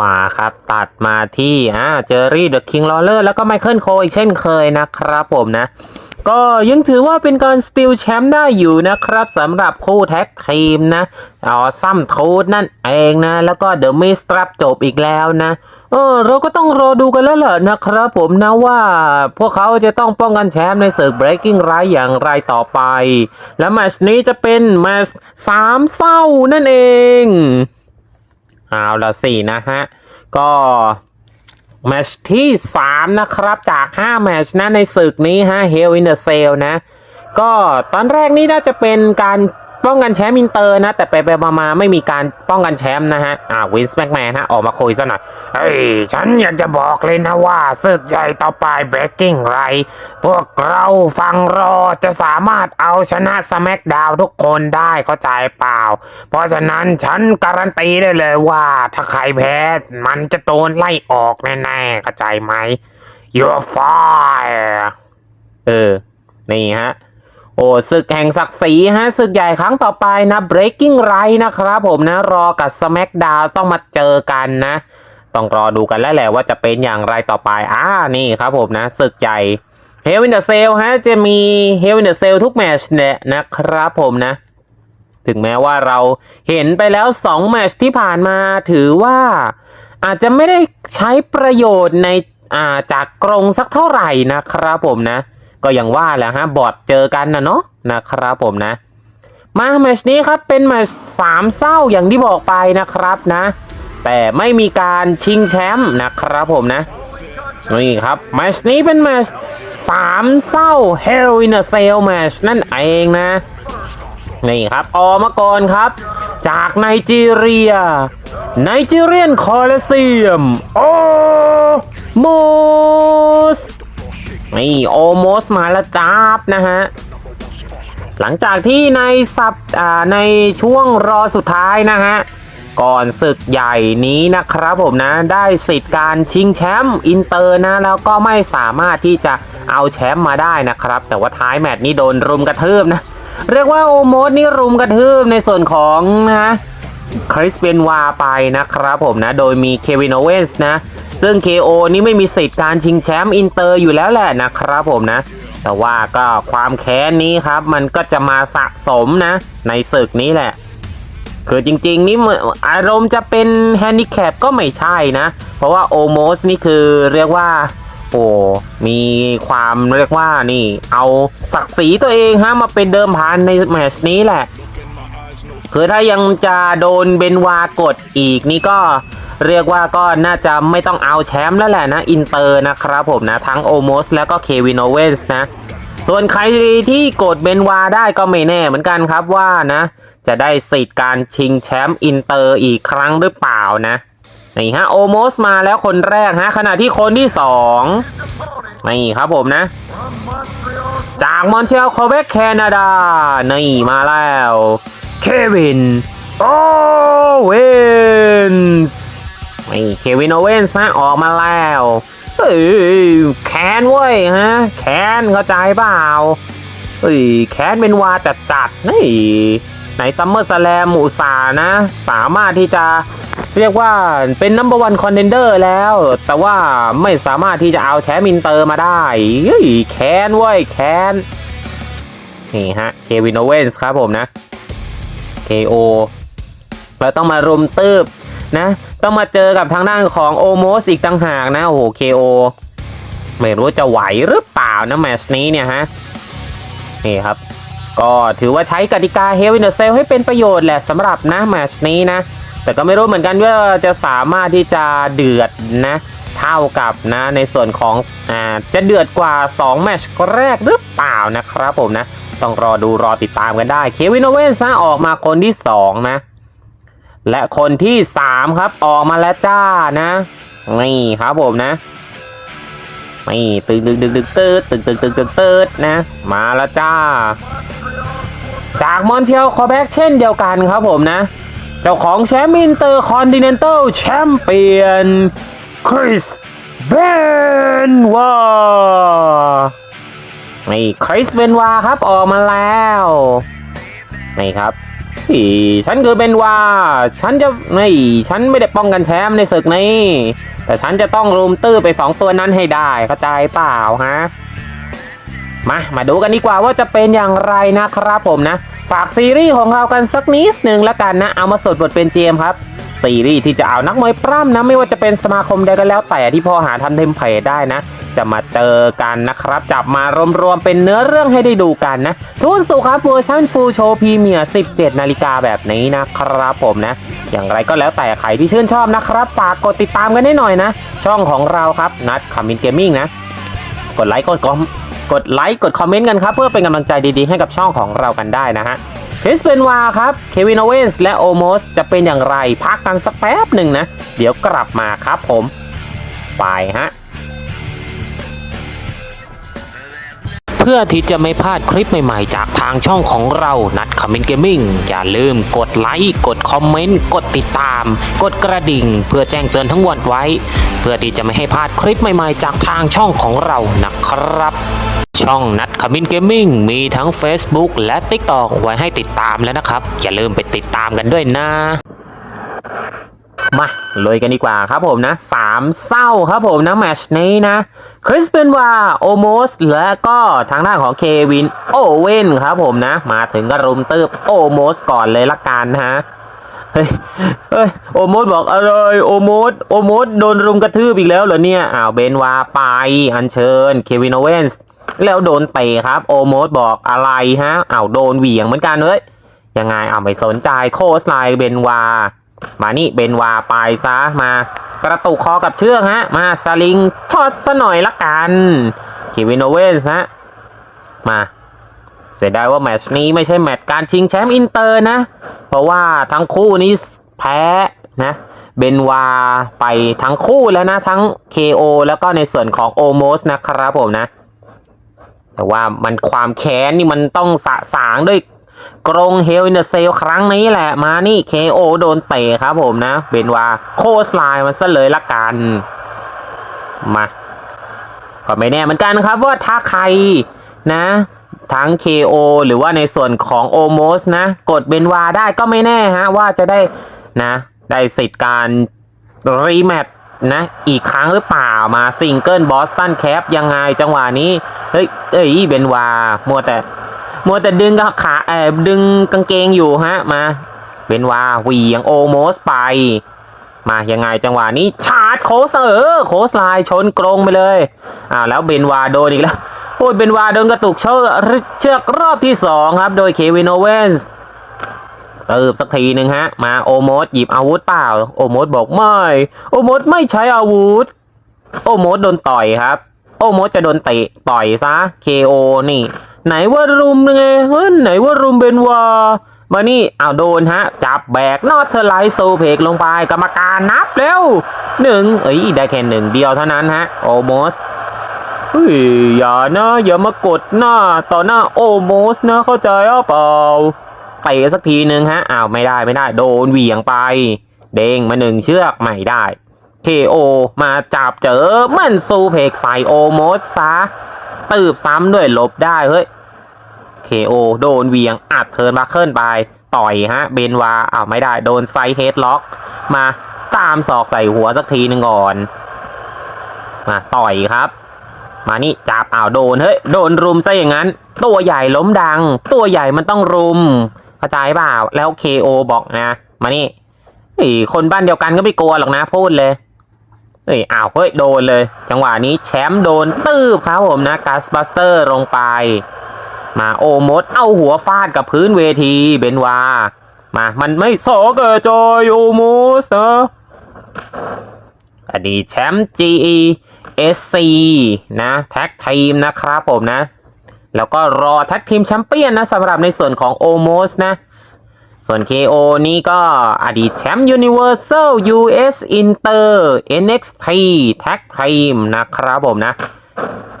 มาครับ ตัดมาที่อ่าเจอรี่เดอะคิงลอเลอร์แล้วก็ไมเคิลโคอีกเช่นเคยนะครับผมนะ ก็ยังถือว่าเป็นการสติลแชมป์ได้อยู่นะครับสำหรับคู่แท็กทีมนะอ๋อซัมทูดนั่นเองนะ แล้วก็เดอะมิสตรับจบอีกแล้วนะเออเราก็ต้องรอดูกันแล้วแหละนะครับผมนะว่าพวกเขาจะต้องป้องกันแชมป์ในศึก Breaking r i g h อย่างไรต่อไป และแมตช์นี้จะเป็นแมตช์สามเศร้านั่นเอง เอาละสี่นะฮะ ก็แมชที่3นะครับจาก5แมชนะในศึกนี้ฮะ Hell in the Cell นะ ก็ตอนแรกนี่น่าจะเป็นการ ป้องกันแชมป์อินเตอร์นะ แต่ไปไปมาไม่มีการป้องกันแชมป์นะฮะอ่าวินส์แม็กแมนฮะออกมาคุยซะหน่อยเฮ้ยฉันอยากจะบอกเลยนะว่าศึกใหญ่ต่อไป Breaking r i g h t พวกเราฟังรอจะสามารถเอาชนะ SmackDown ทุกคนได้เข้าใจเปล่า เพราะฉะนั้นฉันการันตีได้เลยว่าถ้าใครแพ้ มันจะโดนไล่ออกแน่ๆเข้าใจไหม You're fire เออ นี่ฮะ โอ้ศึกแห่งศักดิ์ศรีฮะศึกใหญ่ครั้งต่อไปนะ Breaking r i g h t นะครับผมนะรอกับ SmackDown ต้องมาเจอกันนะ ต้องรอดูกันแล้วแหละว่าจะเป็นอย่างไรต่อไปอ่านี่ครับผมนะศึกใหญ่ Hell in the Cell ฮะจะมี Hell in the Cell ทุกแมชเนี่ยนะครับผมนะ ถึงแม้ว่าเราเห็นไปแล้ว2แมชที่ผ่านมาถือว่า อาจจะไม่ได้ใช้ประโยชน์ในอ่าจากกรงสักเท่าไหร่นะครับผมนะ ก็อย่างว่าแหละฮะบอดเจอกันนะเนาะนะครับผมนะ มาแมชนี้ครับเป็นแมชสามเศร้าอย่างที่บอกไปนะครับนะ แต่ไม่มีการชิงแชมป์นะครับผมนะนี่ครับแมชนี้เป็นแมชสามเศร้า Hell in a Cell Match นั่นเองนะ นี่ครับออมาก่อนครับ จากไนจีเรีย ไนจีเรียนคอลเซียม โอโมส นี่โอโมสมาแล้วจ้าบนะฮะ หลังจากที่ในสัปในช่วงรอสุดท้ายนะฮะ ก่อนศึกใหญ่นี้นะครับผมนะ ได้สิทธิ์การชิงแชมป์อินเตอร์นะ แล้วก็ไม่สามารถที่จะเอาแชมป์มาได้นะครับ แต่ว่าท้ายแมตช์นี้โดนรุมกระทืบนะ เรียกว่าโอโมสนี่รุมกระทืบในส่วนของนะคริสเบนวาไปนะครับผมนะ โดยมีเควินโอเวนส์นะ ซึ่ง KO นี่ไม่มีสิทธิ์การชิงแชมป์อินเตอร์อยู่แล้วแหละนะครับผมนะ แต่ว่าก็ความแค้นนี้ครับ มันก็จะมาสะสมนะ ในศึกนี้แหละคือจริงๆ นี่อารมณ์จะเป็นแฮนดิแคปก็ไม่ใช่นะ เพราะว่าโอโมสนี่คือเรียกว่าโอ้มีความเรียกว่านี่ เอาศักดิ์ศรีตัวเองฮะมาเป็นเดิมพันในแมชนี้แหละ คือถ้ายังจะโดนเบนวากดอีกนี่ก็ เรียกว่าก็น่าจะไม่ต้องเอาแชมป์แล้วแหละนะ อินเตอร์นะครับผมนะ ทั้งโอโมสแล้วก็เควินโอเวนส์นะ ส่วนใครที่กดเบนวาได้ก็ไม่แน่เหมือนกันครับว่านะ จะได้สิทธิ์การชิงแชมป์อินเตอร์อีกครั้งหรือเปล่านะนี่ฮะโอโมสมาแล้วคนแรกฮะขณะที่คนที่สองนี่ครับผมนะ จากมอนเทลโคเบกแคนาดา นี่มาแล้ว เควิน โอเวนส์ นี่เควินโอเวนส์ฮะออกมาแล้วเอ้ยแคนเว้ยฮะ แคนเข้าใจเปล่าเอ้ยแคนเป็นวาจัดจัดๆนี่ในซัมเมอร์สแลมอุตสานะ สามารถที่จะเรียกว่าเป็นนัมเบอร์วันคอนเทนเดอร์แล้ว แต่ว่าไม่สามารถที่จะเอาแชมป์อินเตอร์มาได้เฮ้ยแคนเว้ยแคนนี่ฮะเควินโอเวนส์ครับผมนะ KO เราต้องมารุมตืบ นะต้องมาเจอกับทางด้านของโอโมสอีกต่างหากนะ โอ้โห KO ไม่รู้จะไหวหรือเปล่านะแมชนี้เนี่ยฮะนี่ครับ ก็ถือว่าใช้กติกา Hell in a Cell ให้เป็นประโยชน์แหละสำหรับนะแมชนี้นะ แต่ก็ไม่รู้เหมือนกันว่าจะสามารถที่จะเดือดนะ เท่ากับนะในส่วนของอ่าจะเดือดกว่า 2 แมชแรกหรือเปล่านะครับผมนะ ต้องรอดูรอติดตามกันได้เควินโอเวนส์นะออกมาคนที่ 2 นะ และคนที่3ครับออกมาแล้วจ้านะนี่ครับผมนะนี่ตึงตึงตึงตึงตืดตึงตึงตึงตึงตืดนะ มาแล้วจ้า จากมอนเทลคอแบกเช่นเดียวกันครับผมนะ เจ้าของแชมป์อินเตอร์คอนติเนนตัลแชมเปี้ยนคริสเบนวานี่คริสเบนวาครับออกมาแล้วนี่ครับ ฉันคือเบนวาฉันจะไม่ฉันไม่ได้ป้องกันแชมป์ในศึกนี้ แต่ฉันจะต้องรุมตื้อไปสองตัวนั้นให้ได้เข้าใจเปล่าฮะมามาดูกันดีกว่าว่าจะเป็นอย่างไรนะครับผมนะ ฝากซีรีส์ของเรากันสักนิดหนึ่งแล้วกันนะ เอามาสดบทเป็นเจมครับ ซีรีส์ที่จะเอานักมวยปล้ำนะไม่ว่าจะเป็นสมาคมใดก็แล้วแต่ที่พอหาทำเทมเพลตได้นะ จะมาเจอกันนะครับ จับมารวมๆเป็นเนื้อเรื่องให้ได้ดูกันนะทุนสุครับเวอร์ชันฟูลโชว์พรีเมียร์ 17 นาฬิกาแบบนี้นะครับผมนะ อย่างไรก็แล้วแต่ใครที่ชื่นชอบนะครับฝากกดติดตามกันให้หน่อยนะ ช่องของเราครับนัดคามินเกมมิ่งนะ กดไลค์กดกดไลค์กดคอมเมนต์กันครับเพื่อเป็นกำลังใจดีๆให้กับช่องของเรากันได้นะฮะ คริสเบนวาครับ เควินโอเวนส์และโอโมสจะเป็นอย่างไร พักกันสักแป๊บหนึ่งนะ เดี๋ยวกลับมาครับผม ไปฮะ เพื่อที่จะไม่พลาดคลิปใหม่ๆ จากทางช่องของเรานัดคอมเมนต์เกมมิ่งอย่าลืมกดไลค์ กดคอมเมนต์ กดติดตาม กดกระดิ่ง เพื่อแจ้งเตือนทั้งวันไว้ เพื่อที่จะไม่ให้พลาดคลิปใหม่ๆ จากทางช่องของเรานะครับ ช่องนัดคอมเมนเกมมิ่งมีทั้ง Facebook และ TikTok ไว้ให้ติดตามแล้วนะครับ อย่าลืมไปติดตามกันด้วยนะ มาเลยกันดีกว่าครับผมนะสามเศร้าครับผมนะแมชนี้นะคริสเปนวาโอโมสและก็ทางด้านของเควินโอเว่นครับผมนะ มาถึงก็รุมตืบโอโมสก่อนเลยละกันนะฮะเฮ้ยเฮ้ยโอโมสบอกอะไรโอโมสโอโมสโดนรุมกระทืบอีกแล้วเหรอเนี่ยอ้าวเบนวาไปอัญเชิญ เควินโอเวนส์ แล้วโดนเตะครับ โอโมสบอกอะไรฮะอ้าวโดนเหวี่ยงเหมือนกันเฮ้ยยังไงอ้าวไม่สนใจโคสไลเบนวา มานี่เบนวาไปซะมากระตุกคอกับเชือกฮะ มาสลิงช็อตซะหน่อยละกันคิวินโอเวนส์ฮะมาเสียดายว่าแมตช์นี้ไม่ใช่แมตช์การชิงแชมป์อินเตอร์นะ เพราะว่าทั้งคู่นี้แพ้นะเบนวาไปทั้งคู่แล้วนะ ทั้ง KO แล้วก็ในส่วนของโอโมสนะครับผมนะ แต่ว่ามันความแค้นนี่มันต้องสะสางด้วยกรงเฮลินเดอร์เซลครั้งนี้แหละมานี่ KO โดนเตะครับผมนะ เบนวาโคสไลน์มันซะเลยละกัน มาก็ไม่แน่เหมือนกันครับว่าถ้าใครนะ ทั้ง KO หรือว่าในส่วนของโอโมสนะ กดเบนวาได้ก็ไม่แน่ฮะ ว่าจะได้นะ ได้สิทธิ์การรีแมตช์ นะอีกครั้งหรือเปล่ามาซิงเกิลบอสตันแคปยังไงจังหวะนี้ เฮ้ย เอ้ยเบนวา มัวแต่ มัวแต่ดึงกขาเออดึงกางเกงอยู่ฮะ มาเบนวาเหวียงโอโมสไป มายังไงจังหวะนี้ชาร์จโคสเออโคสไลชนกรงไปเลยอ้าวแล้วเบนวาโดนอีกแล้วโอ้ยเบนวาโดนกระตุกเชือกเชือกรอบที่สองครับ โดยเควินโอเวนส์ ติบสักทีหนึ่งฮะ มาโอโมสหยิบอาวุธเปล่า โอโมสบอกไม่ โอโมสไม่ใช้อาวุธ โอโมสโดนต่อยครับ โอโมสจะโดนเตะต่อยซะ KO นี่ ไหนว่ารุมไงเฮ้ยไหนว่ารุมเบนวามานี่เอาโดนฮะ จับแบกนอตเทอร์ไลท์โซเพกลงไปกรรมการนับแล้วหนึ่งเอ้ยได้แค่หนึ่งเดียวเท่านั้นฮะโอโมสเฮ้ยอย่านะ อย่ามากดหน้าต่อหน้าโอโมสนะเข้าใจเปล่า เตะสักทีหนึ่งฮะอ้าวไม่ได้ไม่ได้ โดนเหวี่ยงไป เด้งมาหนึ่งเชือกไม่ได้ KO มาจับเจอมันซูเพกใส่โอโมสซะตืบซ้ำด้วยหลบได้เฮ้ย KO โดนเวียงอัดเทิร์นบัคเคิลไป ต่อยฮะ เบนวาอ้าวไม่ได้โดนไซเฮดล็อก มาตามศอกใส่หัวสักทีหนึ่งก่อนมาต่อยครับ มานี่จับอ้าวโดนเฮ้ยโดนรุมซะอย่างนั้น ตัวใหญ่ล้มดัง ตัวใหญ่มันต้องรุม เข้าใจเปล่าแล้ว KO บอกนะ มานี่เฮ้คนบ้านเดียวกันก็ไม่กลัวหรอกนะพูดเลยเฮ้ยอ้าวเฮ้ยโดนเลย จังหวะนี้แชมป์โดนตืบครับผมนะกัสบัสเตอร์ลงไป มาโอมดเอาหัวฟาดกับพื้นเวทีเบนวา มา มันไม่สอเกอจอยโอโมสนะอดีตแชมป์ GE SC นะ แท็กทีมนะครับผมนะ แล้วก็รอแท็กทีมแชมเปี้ยนนะสำหรับในส่วนของโอโมสนะ ส่วน KO นี่ก็อดีตแชมป์ Universal US Inter NXT Tag Team นะครับผมนะ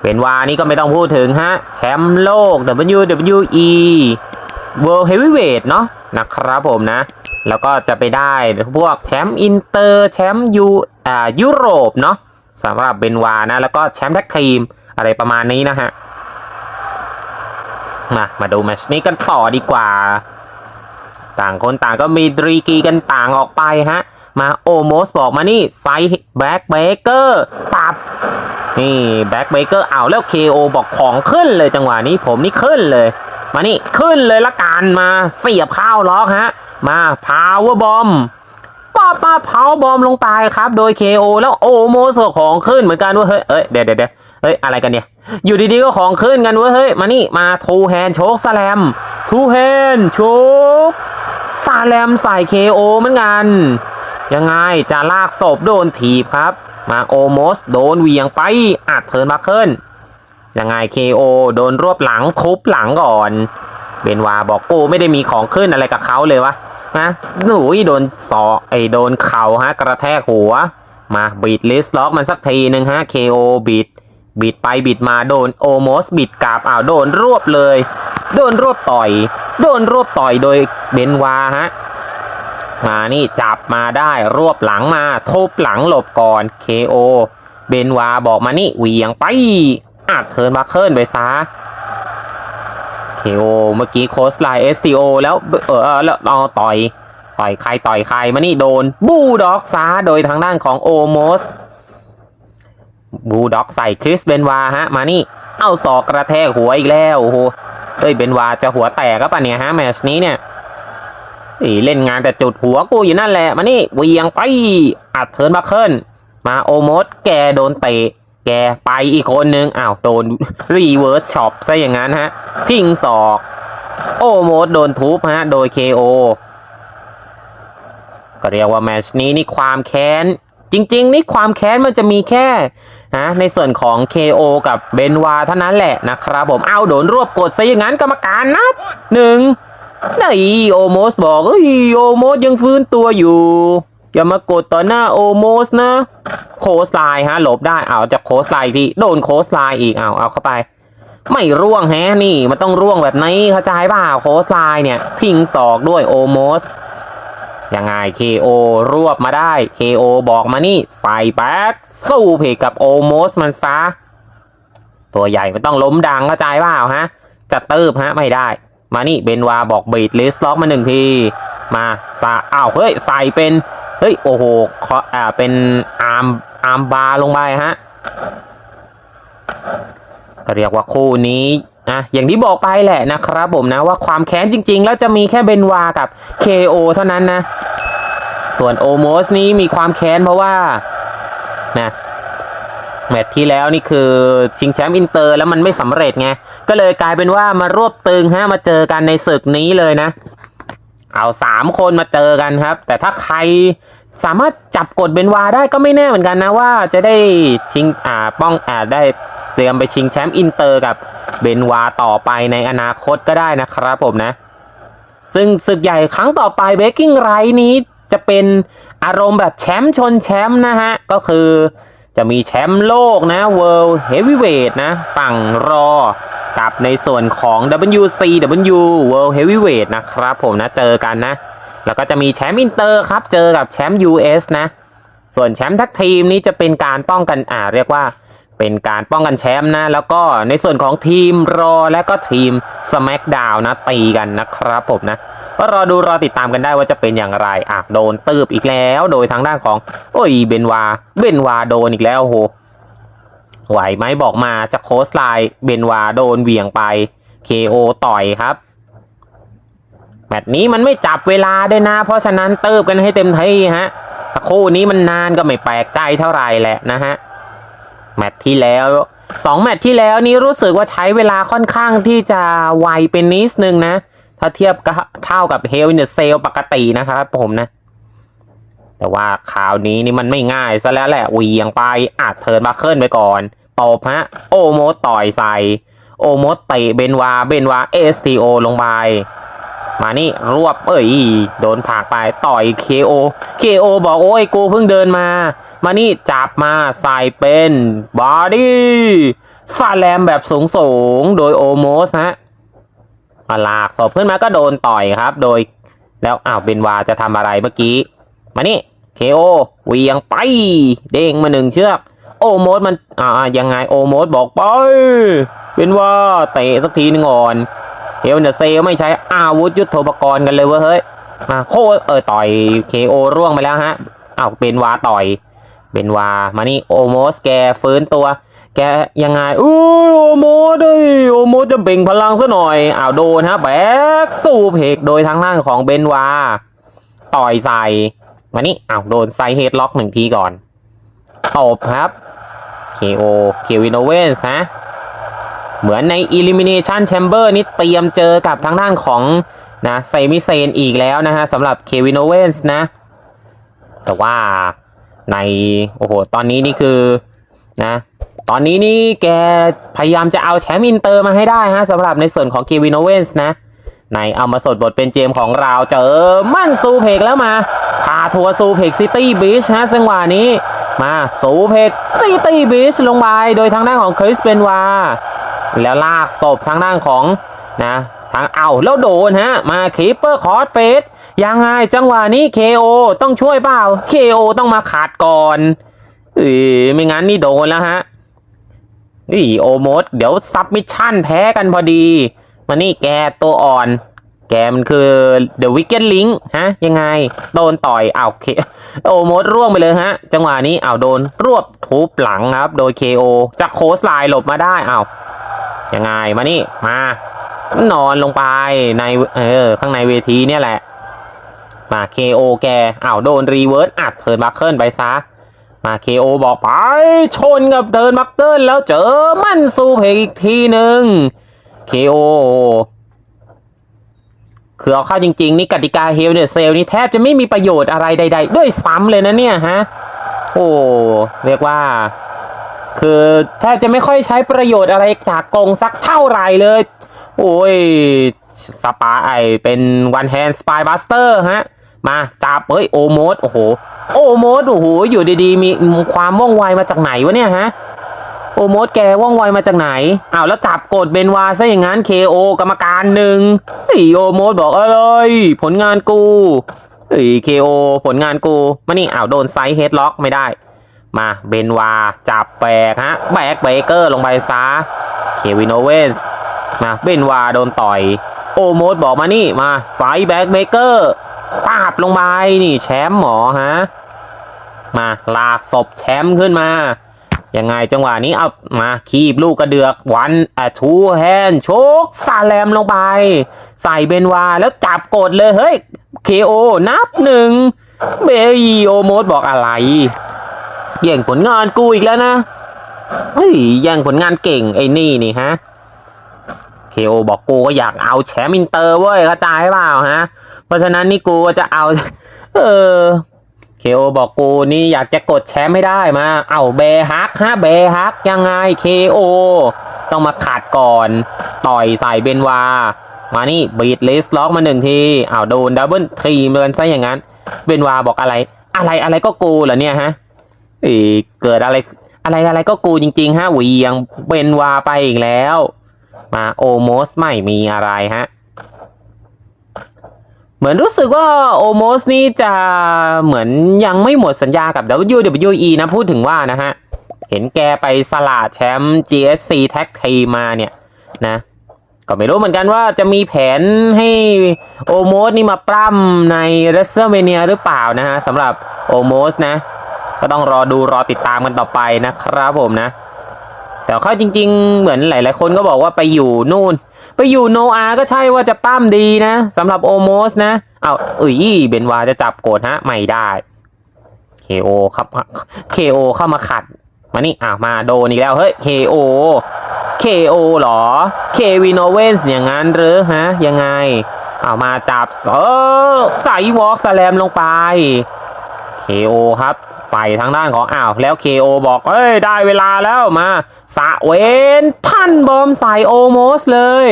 เป็นวานี่ก็ไม่ต้องพูดถึงฮะ แชมป์โลก WWE World Heavyweight เนาะนะครับผมนะ แล้วก็จะไปได้พวกแชมป์อินเตอร์แชมป์ยูอ่ายุโรปเนาะสำหรับเบนวานะ แล้วก็แชมป์แท็กทีมอะไรประมาณนี้นะฮะ มามาดูแมชนี้กันต่อดีกว่า ต่างคนต่างก็มีดรีกีกันต่างออกไปฮะ มาโอโมสบอกมานี่ไซแบ็กเบเกอร์ปับนี่แบ็กเบเกอร์เอาแล้ว KO บอกของขึ้นเลยจังหวะนี้ผมนี่ขึ้นเลย มานี่ขึ้นเลยละกันมาเสียบข้าวล็อกฮะ มาพาวเวอร์บอมป้าป้าเผาบอมลงไปครับ โดย KO แล้วโอโมสก็ของขึ้นเหมือนกันว่าเฮ้ยเอ้ยเดี๋ยวเดี๋ยว เฮ้ย อะไรกันเนี่ย อยู่ดีๆก็ของขึ้นกันเว้ย เฮ้ย มานี่ มาทูแฮนโชกสแลมทูแฮนโชกสแลมใส่ KO เหมือนกัน ยังไง จะลากศพโดนถีบครับ มาโอโมสโดนเวียงไป อัดเทินบัคเคิลยังไง KO โดนรวบหลังทุบหลังก่อน เบนวาบอกกูไม่ได้มีของขึ้นอะไรกับเขาเลยวะนะหนูยโดนสอไอโดนเข่าฮะ กระแทกหัว มาบีดลิสล็อกมันสักทีหนึ่งฮะ KO บิด บิดไปบิดมาโดนโอโมสบิดกลับอ้าวโดนรวบเลย โดนรวบต่อย โดนรวบต่อยโดยเบนวาฮะมานี่จับมาได้รวบหลังมาทุบหลังหลบก่อน KO เบนวาบอกมานี่เหวียงไปอัดเทินมาเคิลไปซะ KO เมื่อกี้โคสไลน์ STO แล้วเออเออแล้วเอาต่อย ต่อยใครต่อยใครมานี่โดน บูด็อกซาโดยทางด้านของโอโมส บูด็อกใส่คริสเบนวาฮะ มานี่ เอาศอกกระแทกหัวอีกแล้วโอ้โหเอ้ยเบนวาจะหัวแตกก็ปะเนี่ยฮะแมชนี้เนี่ยเล่นงานแต่จุดหัวกูอยู่นั่นแหละ มานี่เวียงไปอัดเทิร์นบัคเคิลมาโอโมสแกโดนเตะแกไปอีกคนนึงอ้าวโดนรีเวิร์สช็อปซะอย่างนั้นฮะทิ้งศอก โอโมสโดนทุบฮะ โดย KO ก็เรียกว่าแมชนี้นี่ความแค้น จริง ๆ นี่ความแค้นมันจะมีแค่ นะในส่วนของ KO กับเบนวาเท่านั้นแหละนะครับผมเอาโดนรวบกดซะอย่างนั้นกรรมการนับหนึ่งนี่โอโมสบอกเอ้ยโอโมสยังฟื้นตัวอยู่อย่ามากดต่อหน้าโอโมสนะ โคสไลฮะหลบได้เอาจะโคสไลน์อีกทีโดนโคสไลอีกเอาเอาเข้าไป ไม่ร่วงแฮะนี่มันต้องร่วงแบบนี้เข้าใจเปล่าโคสไลเนี่ยทิ้งศอกด้วยโอโมส ยังไง KO รวบมาได้ KO บอกมานี่ ใส่แบ็กสู้เพกกับโอโมสมันซะ ตัวใหญ่มันต้องล้มดังเข้าใจเปล่าฮะ จะตืบฮะไม่ได้ มานี่เบนวาบอกบีดลิสล็อกมาหนึ่งที มาสะอ้าวเฮ้ย ใส่เป็น เฮ้ย โอ้โหขออ่าเป็นอาร์มอาร์มบาร์ลงไปฮะก็เรียกว่าคู่นี้ อะอย่างที่บอกไปแหละนะครับผมนะว่าความแค้นจริง ๆ แล้วจะมีแค่เบนวากับ KO เท่านั้นนะ ส่วนโอโมสนี้มีความแค้นเพราะว่านะแมตช์ที่แล้วนี่คือชิงแชมป์อินเตอร์แล้วมันไม่สำเร็จไง ก็เลยกลายเป็นว่ามารวบตึงฮะมาเจอกันในศึกนี้เลยนะ เอาสามคนมาเจอกันครับ แต่ถ้าใครสามารถจับกดเบนวาได้ก็ไม่แน่เหมือนกันนะว่าจะได้ชิงอ่าป้องอ่าได้เตรียมไปชิงแชมป์อินเตอร์กับ เบนวาต่อไปในอนาคตก็ได้นะครับผมนะ ซึ่งศึกใหญ่ครั้งต่อไปเบกกิ้งไรนี้จะเป็นอารมณ์แบบแชมป์ชนแชมป์นะฮะ ก็คือจะมีแชมป์โลกนะ World Heavyweight นะ ฝั่งรอกับในส่วนของ WCW World Heavyweight นะครับผมนะ เจอกันนะ แล้วก็จะมีแชมป์อินเตอร์ครับ เจอกับแชมป์ US นะ ส่วนแชมป์ทักทีมนี้จะเป็นการป้องกันอ่าเรียกว่า เป็นการป้องกันแชมป์นะ แล้วก็ในส่วนของทีมรอและก็ทีม SmackDown นะตีกันนะครับผมนะก็รอดูรอติดตามกันได้ว่าจะเป็นอย่างไรอะโดนตืบอีกแล้ว โดยทางด้านของ โอ้ยเบนวา เบนวาโดนอีกแล้วโหไหวไหมบอกมาจะโค้ชไลน์เบนวาโดนเหวี่ยงไป KO ต่อยครับแมตช์นี้มันไม่จับเวลาด้วยนะ เพราะฉะนั้นเติบกันให้เต็มที่ฮะคู่นี้มันนานก็ไม่แปลกใจเท่าไหร่แหละนะฮะ แมตช์ที่แล้วสองแมตช์ที่แล้วนี้รู้สึกว่าใช้เวลาค่อนข้างที่จะไวเป็นนิดนึงนะ ถ้าเทียบกับเท่ากับ Hell in the Cell ปกตินะครับผมนะ แต่ว่าข่าวนี้นี่มันไม่ง่ายซะแล้วแหละเวียงไปอัดเทิร์นมาเคิลไปก่อนตบฮะ โอโมต่อยใส่โอโมเตะเบนวาเบนวา STO ลงไปมานี่รวบเอ้ย โดนผลักไปต่อย KO KO บอกโอ้ยกูเพิ่งเดินมา มานี่จับมาใส่เป็นบอดี้ซาแลมแบบสูงสูงโดยโอโมสฮะมาลากศพขึ้นมาก็โดนต่อยครับ โดยแล้วอ้าวเบนวาจะทำอะไรเมื่อกี้ มานี่ KO เวียงไป เด้งมาหนึ่งเชือก โอโมสมันอ่ายังไงโอโมสบอกไปเป็นวาเตะสักทีหนึงก่อนเฮลเนเซลไม่ใช้อาวุธยุทโธปกรณ์กันเลยเว้ยเฮ้ยมาโคเออต่อยเคโอร่วงไปแล้วฮะอ้าวเบนวาต่อย เบนวา มานี่โอโมสแกฟื้นตัว แกยังไงอู้โอโมสเอ้ยโอโมสจะเบ่งพลังซะหน่อยอ้าวโดนฮะแบกสู้เพกโดยทางด้านของเบนวา ต่อยใส่ มานี่อ้าวโดนไซเฮดล็อกหนึ่งทีก่อนตบครับ KO เควินโอเวนส์นะเหมือนใน Elimination Chamber นี่เตรียมเจอกับทางด้านของนะไซมิเซนอีกแล้วนะฮะสำหรับเควินโอเวนส์นะ แต่ว่า ในโอ้โห ตอนนี้นี่คือนะ ตอนนี้นี่แกพยายามจะเอาแชมป์อินเตอร์มาให้ได้ฮะสำหรับในส่วนของเควินโอเวนส์นะในเอามาสดบทเป็นเจมของเราเจอมั่นซูเพกแล้วมาพาทัวร์ซูเพกซิตี้บีชฮะจังหวะนี้มาซูเพกซิตี้บีชลงไปโดยทางด้านของคริสเบนวาแล้วลากศพทางด้านของนะ ทางเอาแล้วโดนฮะ มาคีเปอร์คอร์สเฟสยังไงจังหวะนี้ KO ต้องช่วยเปล่า KO ต้องมาขาดก่อนเอ้ยไม่งั้นนี่โดนแล้วฮะนี่โอโมสเดี๋ยวซับมิชชั่นแพ้กันพอดี มานี่แกตัวอ่อน แกมันคือ The Wicked Link ฮะ ยังไง โดนต่อยอ้าวเคโอโมดร่วงไปเลยฮะ จังหวะนี้อ้าวโดนรวบทุบหลังครับ โดย KO จากโคสไลน์หลบมาได้อ้าวยังไงมานี่มา นอนลงไปในเออข้างในเวทีเนี่ยแหละ มา KO แกอ้าวโดนรีเวิร์สอัดเทิร์นบัคเคิลไปซะ มา KO บอกไป ชนกับเทิร์นบัคเคิลแล้วเจอมันซูเพกอีกทีหนึ่ง KO คือเอาเข้าจริงๆ นี่กติกาเฮลเนี่ยเซลนี่แทบจะไม่มีประโยชน์อะไรใด ๆ ด้วยซ้ำเลยนะเนี่ยฮะ โอ้เรียกว่า คือแทบจะไม่ค่อยใช้ประโยชน์อะไรจากกงสักเท่าไหร่เลย โอ้ยสปาไอเป็นวันแฮนสปายบัสเตอร์ฮะ มาจับเฮ้ยโอโมดโอ้โห โอโมดโอ้โหอยู่ดีๆ มีความว่องไวมาจากไหนวะเนี่ยฮะ โอโมดแกว่องไวมาจากไหนอ้าวแล้วจับกดเบนวาซะอย่างนั้น KO กรรมการหนึ่งเฮ้ยโอโมดบอกเอ้ยผลงานกูเฮ้ย KO ผลงานกูมานี่อ้าวโดนไซส์เฮดล็อกไม่ได้ มาเบนวาจับแบกฮะแบกเบเกอร์ลงไปซะเควินโอเวน ส์มาเบนวาโดนต่อย โอโมดบอกมานี่มาไซแบ็กเบเกอร์ปาบลงไปนี่แชมป์หมอฮะมาลากศพแชมป์ขึ้นมายังไงจังหวะนี้เอามาคีบลูกกระเดือกวันอะทูแฮนโชกซาแลมลงไป ใส่เบนวาแล้วจับกดเลยเฮ้ยเคโอนับหนึ่งเบยีโอโมดบอกอะไรแย่งผลงานกูอีกแล้วนะเฮ้ยแย่งผลงานเก่งไอ้นี่นี่ฮะ เคโอบอกกูก็อยากเอาแชมป์อินเตอร์เว้ยเข้าใจเปล่าฮะ เพราะฉะนั้นนี่กูก็จะเอา เออเคโอบอกกูนี่อยากจะกดแชมป์ไม่ได้มา เอาเบฮักฮะเบฮักยังไงเคโอต้องมาขัดก่อน ต่อยใส่เบนวา มานี่บีดลิสล็อกมาหนึ่งทีเอาโดนดับเบิลทีมเลยซะอย่างนั้น เบนวาบอกอะไร อะไรอะไรก็กูเหรอเนี่ยฮะเอ้ยเกิดอะไรอะไรอะไรก็กูจริง ๆ ฮะหวียังเบนวาไปอีกแล้ว มาโอโมสไม่มีอะไรฮะ เหมือนรู้สึกว่าโอโมสนี่จะเหมือนยังไม่หมดสัญญากับ WWE นะพูดถึงว่านะฮะ เห็นแกไปสละแชมป์ GSC Tag Team มาเนี่ยนะก็ไม่รู้เหมือนกันว่าจะมีแผนให้โอโมสนี่มาปล้ำใน WrestleMania หรือเปล่านะฮะสำหรับโอโมสนะ ก็ต้องรอดูรอติดตามกันต่อไปนะครับผมนะ แต่เขาจริง ๆ เหมือนหลาย ๆ คนก็บอกว่าไปอยู่นู่น ไปอยู่โนอาก็ใช่ว่าจะปั้มดีนะสำหรับโอโมสนะ เอาเอ้ยเบนวาจะจับโกดฮะ ไม่ได้ KO ครับ KO เข้ามาขัด มานี่อะมาโดนอีกแล้ว เฮ้ย KO KO เหรอ เควินโอเวนส์อย่างนั้นหรือฮะ ยังไง เอามาจับเออใส่วอล์กสแลมลงไป KO ครับใส่ทางด้านของอ้าวแล้ว KO บอก เอ้ย ได้เวลาแล้วมาสะเวนพันบอมใส่โอโมสเลย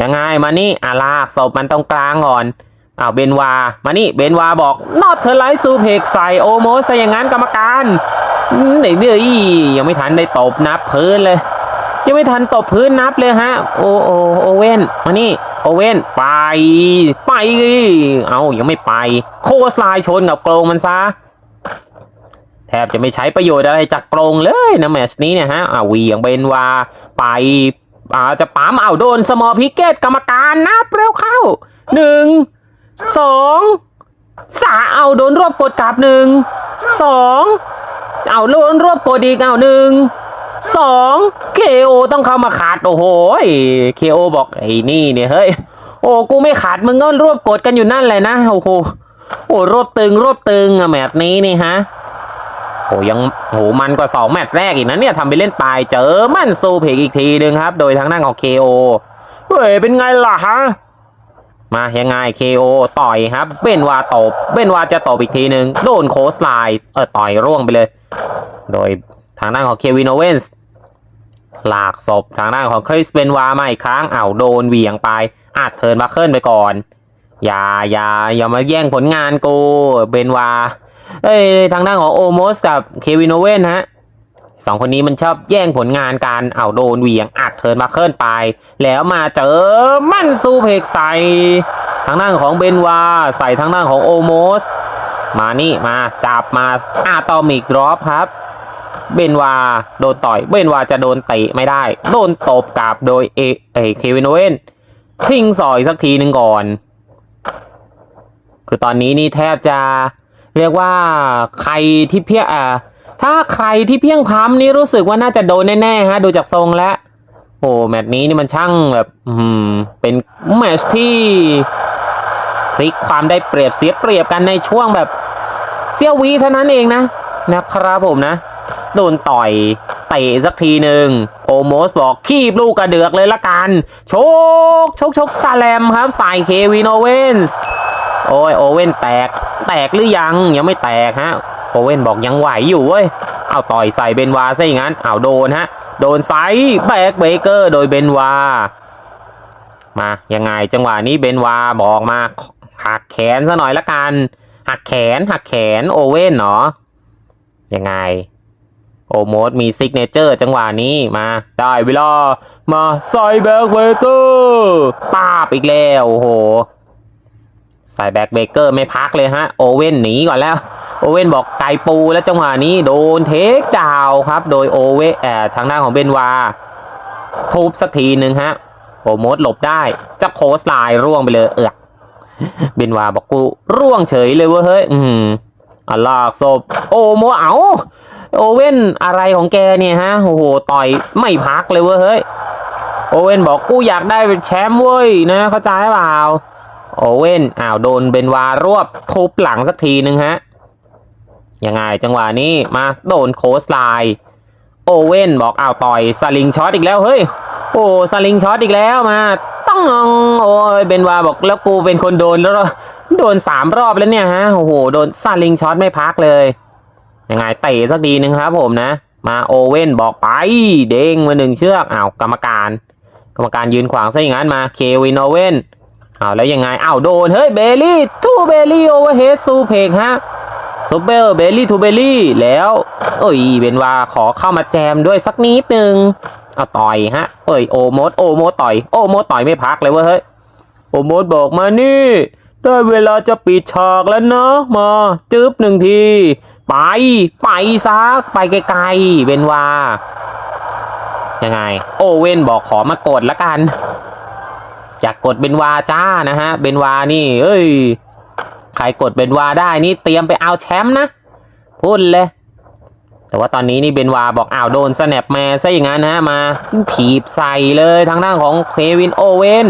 ยังไงมานี่อาลากศพมันตรงกลางก่อนอ้าวเบนวา มานี่เบนวาบอกนอตเทอร์ไลท์ซูเพกใส่โอโมสซะอย่างนั้นกรรมการไหนเดี๋ยวยังไม่ทันได้ตบนับพื้นเลย ไม่ทันตบพื้นนับเลยฮะ โอโอโอเว่นมานี่โอเว่นไป ไป เอายังไม่ไป โคสไลชนกับโกรงมันซะ แทบจะไม่ใช้ประโยชน์อะไรจากโกรงเลยนะแมชนี้เนี่ยฮะอ่าวีอย่างเบนวาไปอาจะปั๊มเอาโดนสมอพิกเกตกรรมการนับเร็วเข้าหนึ่งสองสาเอาโดนรวบกดกลับหนึ่งสองเอาโดนรวบกดอีกเอาหนึ่ง สองเคโอต้องเข้ามาขาดโอ้โหเคโอบอกไอ้นี่เนี่ยเฮ้ยโอ้กูไม่ขาดมึงก็รวบกดกันอยู่นั่นแหละนะโอ้โหโอ้รวบตึงรวบตึงอะแมตช์นี้นี่ฮะโอ้ยังโหมันกว่าสองแมตช์แรกอีกนะเนี่ยทำไปเล่นปลายเจอมันซูเพกอีกทีหนึ่งครับ โดยทางด้านของเคโอเฮ้ยเป็นไงล่ะฮะมายังไง KO ต่อยครับ เบนวาตบ เบนวาจะตบอีกทีหนึ่งโดนโคสไลน์เออต่อยร่วงไปเลย โดย ทางด้านของเควินโอเวนส์ลากศพทางด้านของคริสเบนวามาอีกครั้งอ้าวโดนเหวี่ยงไปอาจเทิร์นบัคเคิลไปก่อน อย่าอย่าอย่ามาแย่งผลงานกูเบนวาเอ้ยทางด้านของโอโมสกับเควินโอเวนฮะสองคนนี้มันชอบแย่งผลงานการเอาโดนเหวี่ยงอัดเทินมาเคิลไป แล้วมาเจอมันซูเพกใส่ทางด้านของเบนวา ใส่ทางด้านของโอโมส มานี่มาจับมาอาตอมิกดรอปครับ เบนวาโดนต่อย เบนวาจะโดนเตะไม่ได้ โดนตบกลับโดยเอเอเควินโอเวนทิ้งสอยสักทีหนึ่งก่อน คือตอนนี้นี่แทบจะเรียกว่าใครที่เพี้ยอ่าถ้าใครที่เพี้ยงพ้ำนี่รู้สึกว่าน่าจะโดนแน่ๆฮะดูจากทรงแล้วโอ้แมตช์นี้นี่มันช่างแบบอืมเป็นแมตช์ที่พลิกความได้เปรียบเสียเปรียบกันในช่วงแบบเสี้ยววิเท่านั้นเองนะนะครับผมนะ โดนต่อยเตะสักทีหนึ่งโอโมสบอกคีบลูกกระเดือกเลยละกัน โชกชกชกซาแลมครับใส่เควินโอเวนส์โอ้ยโอเว่นแตก แตกหรือยังยังไม่แตกฮะโอเว่นบอกยังไหวอยู่เว้ยเอาต่อยใส่เบนวาซะอย่างนั้นเอาโดนฮะ โดนไซส์แบกเบเกอร์โดยเบนวา มายังไงจังหวะนี้เบนวาบอกมาหักแขนซะหน่อยละกันหักแขนหักแขนโอเว่นเนาะยังไง โอโมสมีซิกเนเจอร์จังหวะนี้มาได้เวลา มาใส่แบ็กเบเกอร์ป้าบอีกแล้วโอ้โหใส่แบ็กเบเกอร์ไม่พักเลยฮะ โอเว่นหนีก่อนแล้ว โอเว่นบอกไก่ปูแล้วจังหวะนี้โดนเทคดาวครับ โดยโอเว่แออทางด้านของเบนวาทุบสักทีหนึ่งฮะโอโมดหลบได้จะโคสไลน์ร่วงไปเลยเอือกเบนวาบอกกูร่วงเฉยเลยเว้ยเฮ้ย อืมอลากศพโอโมเอา โอเว่นอะไรของแกเนี่ยฮะโอ้โหต่อยไม่พักเลยเว้ยเฮ้ยโอเว่นบอกกูอยากได้เป็นแชมป์เว้ยนะเข้าใจเปล่าโอเว่นอ้าวโดนเบนวารวบทุบหลังสักทีนึงฮะยังไงจังหวะนี้มาโดนโคสไลน์โอเว่นบอกอ้าวต่อยสลิงช็อตอีกแล้วเฮ้ยโอ้สลิงช็อตอีกแล้วมาต้องโอ้ยเบนวาบอกแล้วกูเป็นคนโดนแล้วโดนสามรอบแล้วเนี่ยฮะโอ้โหโดนสลิงช็อตไม่พักเลย ยังไงเตะสักทีนึงครับผมนะ มาโอเว่นบอกไปเด้งมาหนึ่งเชือกอ้าวกรรมการ กรรมการยืนขวางซะอย่างนั้นมาเควินโอเว่นเอาวแล้วยังไงอ้าวโดนเฮ้ยเบลลี่ทูเบลลี่โอเวอร์เฮดซูเพกฮะซูเปอร์เบลลี่ทูเบลลี่แล้วเอ้ยเบนวาขอเข้ามาแจมด้วยสักนิดนึงเอาต่อยฮะเอ้ยโอโมดโอโมดต่อยโอโมดต่อยไม่พักเลยเว้ยเฮ้ยโอโมดบอกมานี่ได้เวลาจะปิดฉากแล้วเนาะมาจึ๊บหนึ่งที ไป ไปซักไปไกลๆเบนวายังไง โอเว่นบอกขอมากดละกัน อยากกดเบนวาจ้านะฮะเบนวานี่ เอ้ย ใครกดเบนวาได้นี่เตรียมไปเอาแชมป์นะพูดเลย แต่ว่าตอนนี้นี่เบนวาบอกอ้าวโดนสแนปแมนซะอย่างนั้นนะฮะมาถีบใส่เลยทางด้านของเควินโอเว่น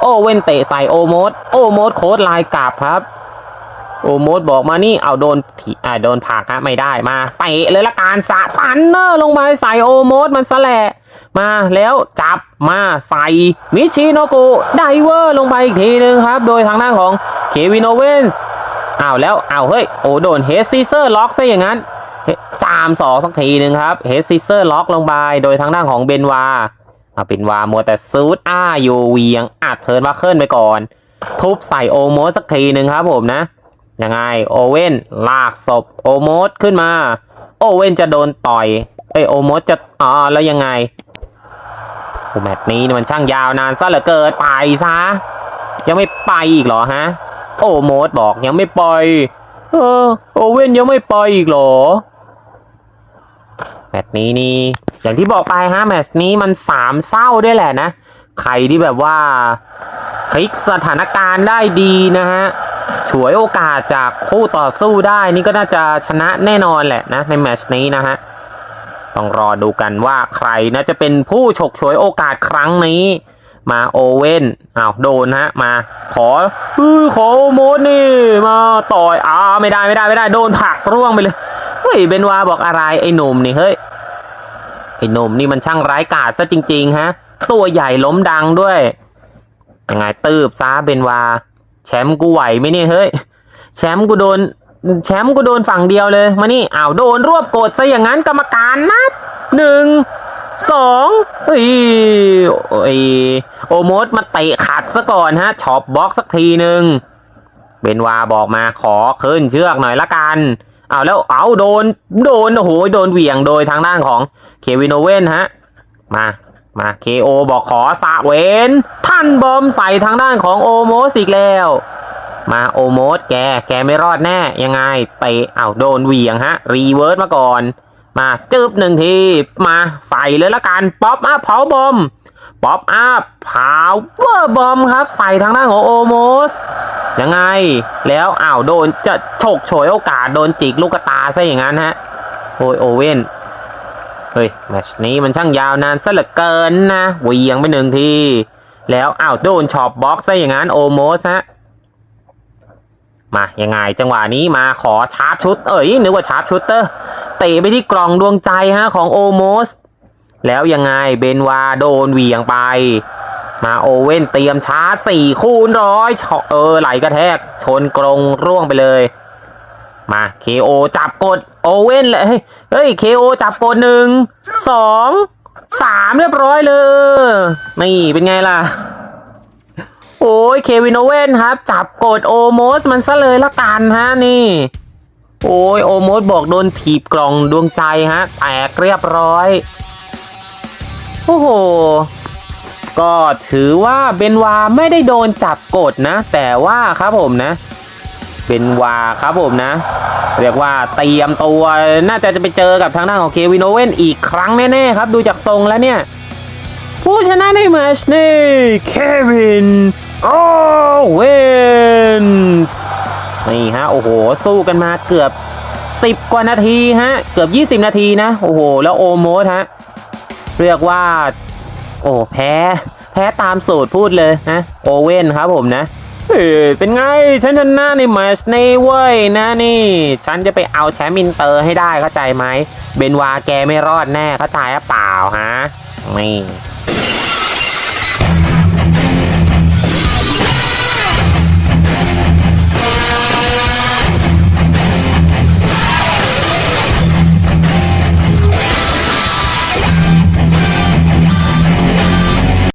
โอเว่นเตะใส่โอโมดโอโมดโค้ดลน์กลับครับ โอโมดบอกมานี่เอาโดนอ่าโดนผักฮะไม่ได้มาเตะเลยละการสะตันเนอร์ลงมาใส่โอโมดมันซะแหละมาแล้วจับมาใส่มิชิโนโกไดเวอร์ลงไปอีกทีหนึ่งครับ โดยทางด้านของเควินโอเวนส์อ้าวแล้วอ้าวเฮ้ยโอ้โดนเฮดซีเซอร์ล็อกซะอย่างนั้นจามสองสักทีหนึ่งครับเฮดซีเซอร์ล็อกลงไปโดยทางด้านของเบนวาเอาเบนวามัวแต่ซูดอ้าอยู่เวียงอัดเทิร์นมาเคิลไปก่อน ทุบใส่โอโมสสักทีหนึ่งครับผมนะ ยังไงโอเว่นลากศพโอโมสขึ้นมา โอเว่นจะโดนต่อยเอ้ยโอโมสจะอ๋อแล้วยังไงโอ้แมตช์นี้มันช่างยาวนานซะเหลือเกินไปซะยังไม่ไปอีกเหรอฮะ โอโมดบอกยังไม่ไปเออโอเว่นยังไม่ไปอีกเหรอแมตช์นี้นี่อย่างที่บอกไปฮะแมตช์นี้มันสามเศร้าด้วยแหละนะ ใครที่แบบว่าพลิกสถานการณ์ได้ดีนะฮะ ฉวยโอกาสจากคู่ต่อสู้ได้นี่ก็น่าจะชนะแน่นอนแหละนะในแมชนี้นะฮะต้องรอดูกันว่าใครนะจะเป็นผู้ฉกฉวยโอกาสครั้งนี้ มาโอเว่นอ้าวโดนฮะมาขอออขอโมดนี่ มาต่อยอ้าไม่ได้ไม่ได้ไม่ได้โดนผักร่วงไปเลยเฮ้ยเบนวาบอกอะไรไอ้หนุ่มนี่เฮ้ยไอ้หนุ่มนี่มันช่างร้ายกาจซะจริง ๆ ฮะ ตัวใหญ่ล้มดังด้วยยังไงตืบซาเบนวา แชมป์กูไหวไหมเนี่ยเฮ้ย แชมป์กูโดน แชมป์กูโดนฝั่งเดียวเลย มานี่อ้าวโดนรวบกดซะอย่างนั้นกรรมการนับหนึ่งสองเฮ้ยโอ้ยโอโมสมาเตะขัดซะก่อนฮะช็อปบล็อกสักทีหนึ่งเบนวาบอกมาขอขึ้นเชือกหน่อยละกันเอาแล้วเอาโดนโดนโอ้โหโดนเหวี่ยงโดยทางด้านของเควินโอเว่นฮะ มา มาเคโอบอกขอสะเวนท่านบอมใส่ทางด้านของโอโมสอีกแล้ว มาโอโมสแกแกไม่รอดแน่ยังไงเตะเอ้าโดนเหวี่ยงฮะ รีเวิร์สมาก่อน มาจึบหนึ่งทีมาใส่เลยละกันป๊อปอัพเผาบอมป๊อปอัพเผาเวอร์บอมครับ ใส่ทางด้านของโอโมสยังไง แล้วอ้าวโดนจะฉกฉวยโอกาสโดนจิกลูกตาซะอย่างนั้นฮะโอ้ยโอเว่น ฮ้ยแมชนี้มันช่างยาวนานซะเหลือเกินนะเวียงไปหนึ่งที แล้วอ้าวโดนช็อปบล็อกซะอย่างนั้นโอโมสฮะมายังไงจังหวะนี้มาขอชาร์ปชุด เอ้ยนึกว่าชาร์ปชุดเตอร์เตะไปที่กล่องดวงใจฮะของโอโมส แล้วยังไงเบนวาโดนเวี่ยงไป มาโอเว่นเตรียมชาร์จสี่คูณร้อยเออไหลกระแทก ชนกรงร่วงไปเลย มาเคโอจับกดโอเว่นเลยเฮ้ยเฮ้ยเคโอจับกดหนึ่งสองสามเรียบร้อยเลยนี่เป็นไงล่ะ โอ้ยเควินโอเว่นครับ จับกดโอโมสมันซะเลยละกันฮะนี่ โอ้ยโอโมสบอกโดนถีบกล่องดวงใจฮะ แตกเรียบร้อย โอ้โห ก็ถือว่าเบนวาไม่ได้โดนจับกดนะ แต่ว่าครับผมนะ เบนวาครับผมนะ เรียกว่าเตรียมตัวน่าจะจะไปเจอกับทางด้านของเควินโอเว่นอีกครั้งแน่ๆครับ ดูจากทรงแล้วเนี่ย ผู้ชนะในแมชนี้เควินโอเวนนี่ฮะ โอ้โห สู้กันมาเกือบ 10 กว่านาทีฮะ เกือบ 20 นาทีนะ โอ้โห แล้วโอโมสฮะ เรียกว่า โอ้แพ้ แพ้ตามสูตรพูดเลยนะโอเว่นครับผมนะ เอ้ยเป็นไงฉันชนะในแมชนี้เว้ยนะนี่ ฉันจะไปเอาแชมป์อินเตอร์ให้ได้เข้าใจไหม เบนวาแกไม่รอดแน่เข้าใจหรือเปล่าฮะนี่